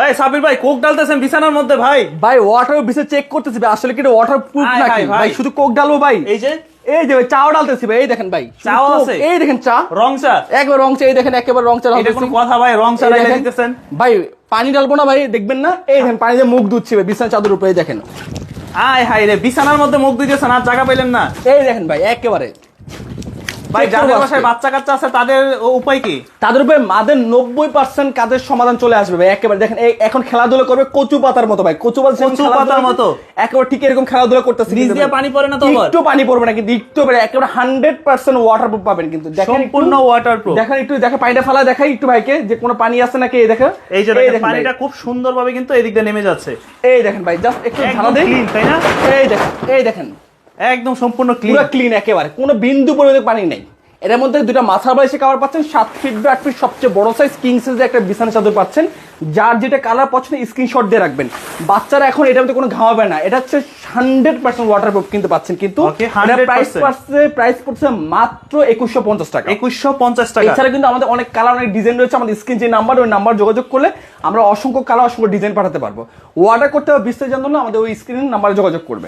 এই সাবির ভাই কোক ডালতেছেন বিছানার মধ্যে ভাই। ভাই ওয়াটার বিসে চেক করতেছি ভাই আসলে কি ওয়াটার প্রুফ নাকি? ভাই। শুধু কোক ডালবো ভাই। এই যে? এই যে চাও ডালতেছি ভাই এই দেখেন ভাই। চাও আছে? এই দেখেন চা। রং চা? একবার রং চা এই দেখেন একেবারে রং চা এটা। কোনো কথা ভাই রং চা দিতেছেন। ভাই পানি ডালবো না ভাই দেখবেন না? এই দেখেন পানি দিয়ে মুখ ধুচ্ছি ভাই বিছানা চাদর উপরে দেখেন। আয় হাই রে বিছানার মধ্যে মুখ দিতেছেন আর জায়গা পেলেন না। এই দেখেন ভাই একেবারে। ভাই যাদের বাসায় বাচ্চা কাচ্চা আছে তাদের উপায় কি? তাদের উপরে মাদের নব্বই পার্সেন্ট কাজের সমাধান চলে আসবে ভাই একেবারে। দেখেন এখন খেলাধুলা করবে কচু পাতার মতো ভাই কচু পাতা কচু পাতার মতো? একেবারে ঠিক এরকম খেলাধুলা করতেছে দিয়ে পানি পড়ে না তো একটু পানি পড়বে না কিন্তু একটু একেবারে হান্ড্রেড পার্সেন্ট ওয়াটার প্রুফ পাবেন কিন্তু। দেখেন সম্পূর্ণ waterproof। দেখেন একটু দেখেন পানিটা ফালা দেখাই একটু ভাইকে যে কোনো পানি আছে নাকি এই দেখেন। এই যে। পানিটা খুব সুন্দরভাবে কিন্তু এদিক দিয়ে নেমে যাচ্ছে। এই দেখেন ভাই জাস্ট একটু একদম দেই। তাই না? এই দেখেন এই দেখেন। একদম সম্পূর্ণ ক্লিন পুরো ক্লিন একেবারে। কোনো বিন্দু পরিমাণে পানি নেই। এর মধ্যে দুটা মাথার বালিশে কাভার পাচ্ছেন সাত ফিট বা আট ফিট সবচেয়ে বড় সাইজ কিং সাইজের একটা বিছানা চাদর পাচ্ছেন। যার যেটা কালার পছন্দ স্ক্রিনশট দিয়ে রাখবেন। বাচ্চারা এখন এটার মধ্যে কোনো ঘামাবে না। এটা হচ্ছে হান্ড্রেড পার্সেন্ট ওয়াটার প্রুফ কিন্তু পাচ্ছেন। কিন্তু প্রাইস পড়ছে মাত্র একুশশো পঞ্চাশ টাকা। একুশশো পঞ্চাশ টাকা। এছাড়া কিন্তু আমাদের অনেক কালার অনেক ডিজাইন রয়েছে। আমাদের স্ক্রিন যে নাম্বার ওই নাম্বার যোগাযোগ করলে আমরা অসংখ্য কালার অসংখ্য ডিজাইন পাঠাতে পারব। অর্ডার করতে হবে বিস্তারিত জানতে হলে আমাদের ওই স্ক্রিনের নাম্বারে যোগাযোগ করবে